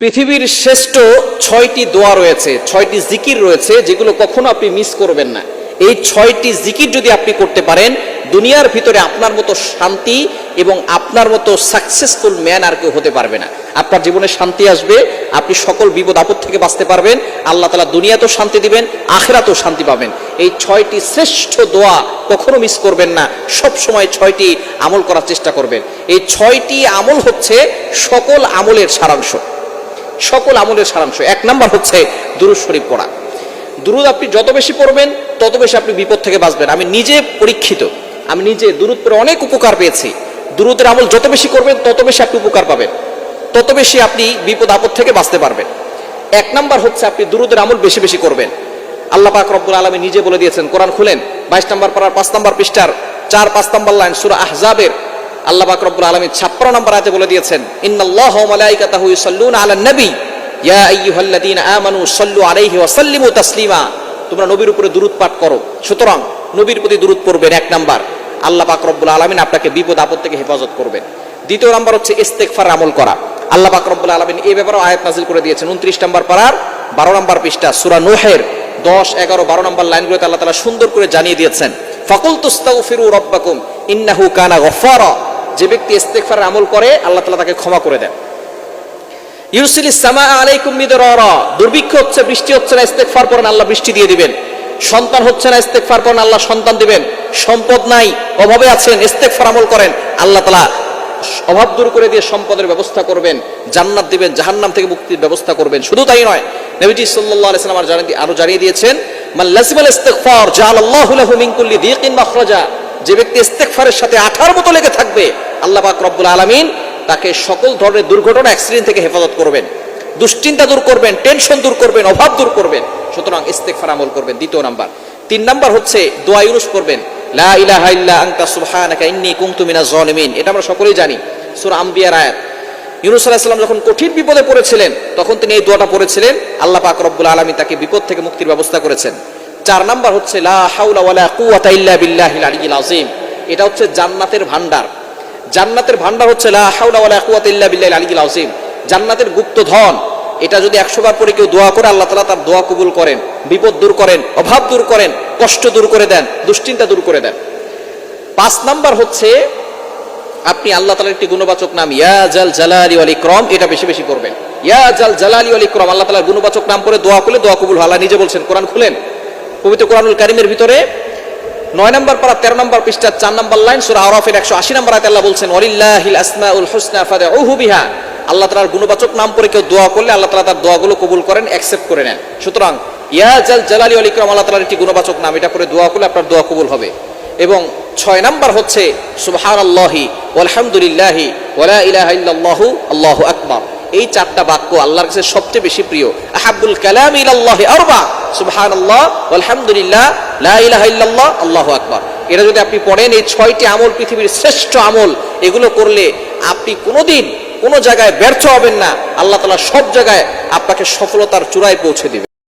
পৃথিবীর শ্রেষ্ঠ ছয়টি দোয়া রয়েছে, ছয়টি জিকির রয়েছে, যেগুলো কখনো আপনি মিস করবেন না। এই ছয়টি জিকির যদি আপনি করতে পারেন, দুনিয়ার ভিতরে আপনার মতো শান্তি এবং আপনার মতো সাকসেসফুল ম্যান আর কেউ হতে পারবে না। আপনার জীবনে শান্তি আসবে, আপনি সকল বিপদ আপদ থেকে বাঁচতে পারবেন, আল্লাহ তালা দুনিয়াতেও শান্তি দিবেন, আখেরাতেও শান্তি পাবেন। এই ছয়টি শ্রেষ্ঠ দোয়া কখনো মিস করবেন না, সব সময় ছয়টি আমল করার চেষ্টা করবেন। এই ছয়টি আমল হচ্ছে সকল আমলের সারাংশ। সকল আমলের সারাংশ। এক নাম্বার হচ্ছে দুরুদ শরীফ পড়া। দুরুদ আপনি যত বেশি পড়বেন, তত বেশি আপনি বিপদ থেকে বাঁচবেন। আমি নিজে পরীক্ষিত। আমি নিজে দুরুদ পড়ে অনেক উপকার পেয়েছি। দুরুদের আমল যত বেশি করবেন, তত বেশি আপনি উপকার পাবেন। তত বেশি আপনি বিপদ আপদ থেকে বাঁচতে পারবেন। এক নাম্বার হচ্ছে আপনি দুরুদের আমল বেশি বেশি করবেন। আল্লাহ পাক রব্বুল আলমী নিজে বলে দিয়েছেন, কোরআন খুলেন, বাইশ নম্বর পাড়ার পাঁচ নম্বর পৃষ্ঠার চার পাঁচ নম্বর লাইন সুরা আহজাবের আল্লাহ পাক রব্বুল আলমী ছাপ্পান্ন নম্বর আয়াতে বলে দিয়েছেন, ইন্নাল্লাহ তোমরা নবীর উপরে দুরূদ পাঠ করো। সুতরাং নবীর প্রতি দুরূদ পড়বেন এক নাম্বার। আল্লাহ পাক রব্বুল আলামিন আপনাকে বিপদ আপদ থেকে হেফাজত করবেন। দ্বিতীয় নাম্বার হচ্ছে ইস্তেগফার আমল করা। আল্লাহ পাক আলামিন এই ব্যাপারে আয়াত নাজিল করে দিয়েছেন। 29 নম্বর পারার 12 নম্বর পৃষ্ঠা, সূরা নূহের 10 11 12 নম্বর লাইনগুলোতে আল্লাহ তাআলা সুন্দর করে জানিয়ে দিয়েছেন ফাকুল তুস্তাগফিরু রাব্বাকুম ইন্নাহু কানা গফফারা। যে ব্যক্তি ইস্তেগফার আমল করে, আল্লাহ তাআলা তাকে ক্ষমা করে দেন। ইউসিল সামা আলাইকুম মিদরারা, দুর্ভিক্ষ হচ্ছে, বৃষ্টি হচ্ছে না, ইস্তেগফার করেন, আল্লাহ বৃষ্টি দিয়ে দিবেন। সন্তান হচ্ছে না, ইস্তেগফার করেন, আল্লাহ সন্তান দিবেন। সম্পদ নাই, অভাবে আছেন, ইস্তেগফার আমল করেন, আল্লাহ তাআলা অভাব দূর করে দিয়ে সম্পদের ব্যবস্থা করবেন, জান্নাত দিবেন, জাহান্নাম থেকে মুক্তির ব্যবস্থা করবেন। শুধু তাই নয়, নবীজি সাল্লাল্লাহু আলাইহি সাল্লাম আর জানিয়ে আরও জানিয়ে দিয়েছেন, মান লাজিমাল ইস্তিগফার জাআলাল্লাহু লাহু মিন কুল্লি যে ব্যক্তি ইস্তেগফারের সাথে আঠার মতো লেগে থাকবে আল্লাহ পাক রব্বুল আলামিন তাকে সকল ধরনের দুর্ঘটনা অ্যাক্সিডেন্ট থেকে হেফাজত করবেন। দুশ্চিন্তা দূর করবেন টেনশন দূর করবেন, অভাব দূর করবেন। সুতরাং ইস্তেগফার আমল করবেন, দ্বিতীয় নাম্বার। তিন নাম্বার হচ্ছে দোয়া ইউনুস করবেন। লা ইলাহা ইল্লা আনতা সুবহানাকা ইন্নী কুনতু মিনাজ জালিমিন। এটা আমরা সকলেই জানি, সূরা আম্বিয়ার আয়াত। ইউনুস আলাইহিস সালাম যখন কঠিন বিপদে পড়েছিলেন, তখন তিনি এই দোয়াটা পড়েছিলেন, আল্লাহ পাক রব্বুল আলামিন তাকে বিপদ থেকে মুক্তির ব্যবস্থা করেছেন। চার নাম্বার হচ্ছে লা হাওলা ওয়ালা কুওয়াতা ইল্লা বিল্লাহিল আলিয়্যিল আযীম। এটা হচ্ছে জান্নাতের ভান্ডার জান্নাতের ভান্ডার হচ্ছে ইল্লা জান্নাতের গুপ্ত ধন, এটা যদি একশো বার পরে কেউ দোয়া করে, আল্লাহ তালা তার দোয়া কবুল করেন, বিপদ দূর করেন, অভাব দূর করেন, কষ্ট দূর করে দেন, দুশ্চিন্তা দূর করে দেন। পাঁচ নাম্বার হচ্ছে, আপনি আল্লাহ তালার একটি গুণবাচক নাম, ইয়া জাল জালালি ওয়াল ক্রম এটা বেশি বেশি করবেন ইয়া জাল জালালি ওয়াল ক্রম আল্লাহ তালার গুণবাচক নাম করে দোয়া করলে দোয়া কবুল। আল্লাহ নিজে বলছেন, কোরআন খুলেন। পবিত্র কোরআনুল কারিমের ভিতরে নয় নম্বর পারা, তেরো নম্বর পৃষ্ঠা চার নম্বর লাইন, সুরা আরফের একশো আশি নম্বর আয়াতে আল্লাহ বলছেন, ওয়ালিল্লাহিল আসমাউল হুসনা ফাদউহু বিহা। আল্লাহ তাআলার গুণবাচক নাম করে কেউ দোয়া করলে আল্লাহ তাআলা তার দোয়াগুলো কবুল করেন অ্যাকসেপ্ট করে নেন। সুতরাং, ইয়া জাল জালালি ওয়াল ইকরাম, আল্লাহ তাআলার একটি গুণবাচক নাম, এটা করে দোয়া করলে আপনার দোয়া কবুল হবে। এবং ছয় নাম্বার হচ্ছে, সুবহানাল্লাহি ওয়ালহামদুলিল্লাহি ওয়ালা ইলাহা ইল্লাল্লাহু, আল্লাহু আকবার। এই চারটা বাক্য আল্লাহর কাছে সবচেয়ে বেশি প্রিয়। আহাবুল কালাম ইলাল্লাহি আরবা। সুবহানাল্লাহ আলহামদুলিল্লাহ লা ইলাহা ইল্লাল্লাহ, আল্লাহু আকবার। এটা যদি আপনি পড়েন, এই ছয়টি আমল পৃথিবীর শ্রেষ্ঠ আমল, এগুলো করলে আপনি কোনোদিন কোনো জায়গায় ব্যর্থ হবেন না। আল্লাহ তালা সব জায়গায় আপনাকে সফলতার চূড়ায় পৌঁছে দিবেন।